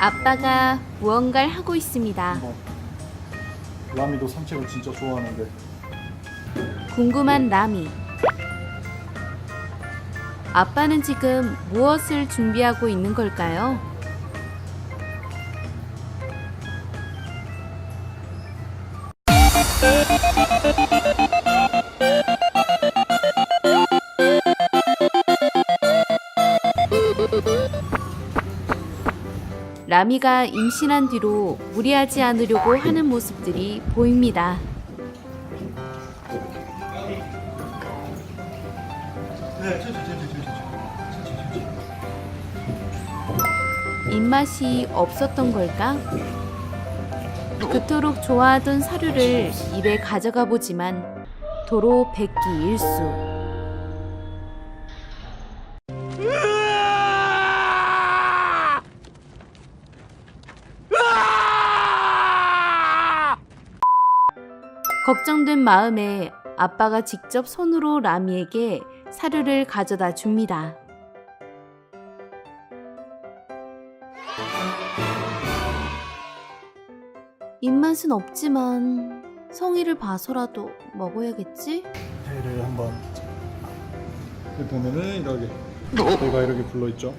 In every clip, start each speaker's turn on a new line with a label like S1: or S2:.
S1: 아빠가 무언가를 하고 있습니다.
S2: 뭐, 라미도 산책을 진짜 좋아하는데
S1: 궁금한 라미. 아빠는 지금 무엇을 준비하고 있는 걸까요? 라미가 임신한 뒤로 무리하지 않으려고 하는 모습들이 보입니다. 입맛이 없었던 걸까? 그토록 좋아하던 사료를 입에 가져가 보지만 도로 백기 일수. 걱정된 마음에 아빠가 직접 손으로 라미에게 사료를 가져다 줍니다. 입맛은 없지만 성의를 봐서라도 먹어야겠지?
S2: 배를 한번 보면은 이렇게 배가 이렇게 불러 있죠.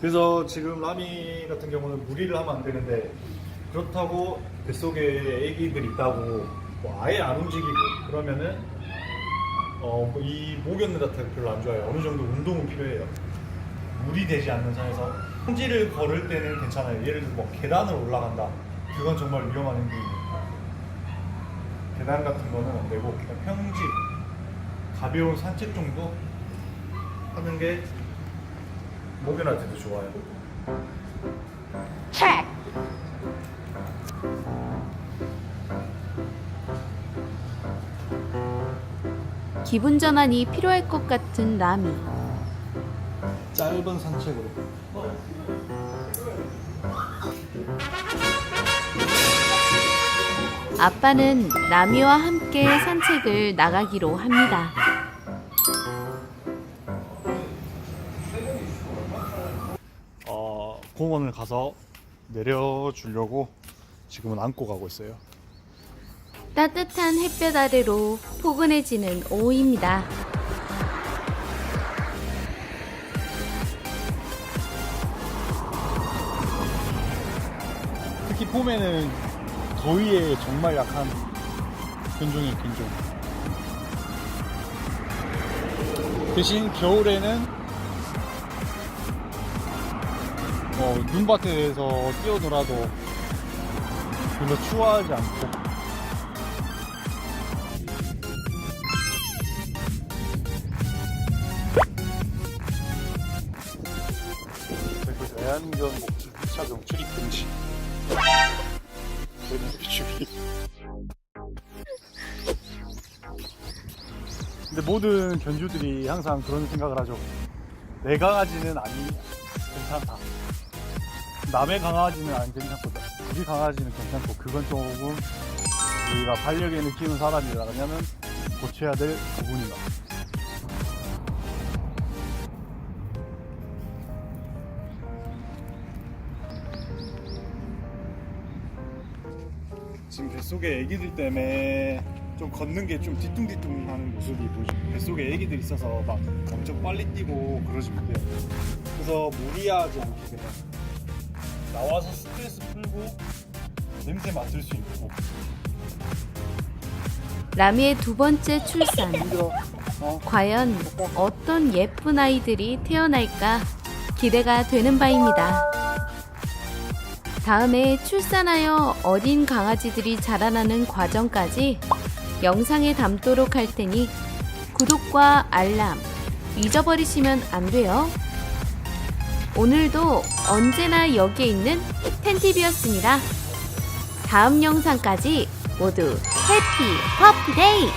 S2: 그래서 지금 라미 같은 경우는 무리를 하면 안 되는데 그렇다고 뱃속에 아기들 있다고 뭐 아예 안 움직이고 그러면은 어, 이 목욕는 자체가 별로 안 좋아요. 어느 정도 운동은 필요해요. 무리되지 않는 선에서 평지를 걸을 때는 괜찮아요. 예를 들어 뭐 계단을 올라간다. 그건 정말 위험한 행동이에요. 계단 같은 거는 안 되고 그냥 평지 가벼운 산책 정도 하는 게 목욕한테도 좋아요.
S1: 기분 전환이 필요할 것 같은 라미.
S2: 짧은 산책으로.
S1: 아빠는 라미와 함께 산책을 나가기로 합니다.
S2: 공원을 가서 내려주려고 지금은 안고 가고 있어요.
S1: 따뜻한 햇볕 아래로 포근해지는 오후입니다.
S2: 특히 봄에는 더위에 정말 약한 견종이에요, 견종. 대신 겨울에는 어, 눈밭에서 뛰어놀아도 별로 추워하지 않고. 대한견 목줄 2차 정출입 금지. 근데 모든 견주들이 항상 그런 생각을 하죠. 내 강아지는 아니 괜찮다 남의 강아지는 안 괜찮고 우리 강아지는 괜찮고 그건 조금 우리가 반려견을 키우는 사람이라면 고쳐야 될 부분이다 지금 뱃속에 애기들 때문에 좀 걷는 게 좀 뒤뚱뒤뚱 하는 모습이 보이죠. 뱃속에 애기들 있어서 막 엄청 빨리 뛰고 그러지 못해요. 그래서 무리하지 않게 그냥 나와서 스트레스 풀고 냄새 맡을 수 있고
S1: 라미의 두 번째 출산.
S2: 어?
S1: 과연 어떤 예쁜 아이들이 태어날까 기대가 되는 바입니다. 다음에 출산하여 어린 강아지들이 자라나는 과정까지 영상에 담도록 할 테니 구독과 알람 잊어버리시면 안 돼요. 오늘도 언제나 여기에 있는 텐TV였습니다. 다음 영상까지 모두 해피 퍼피 데이!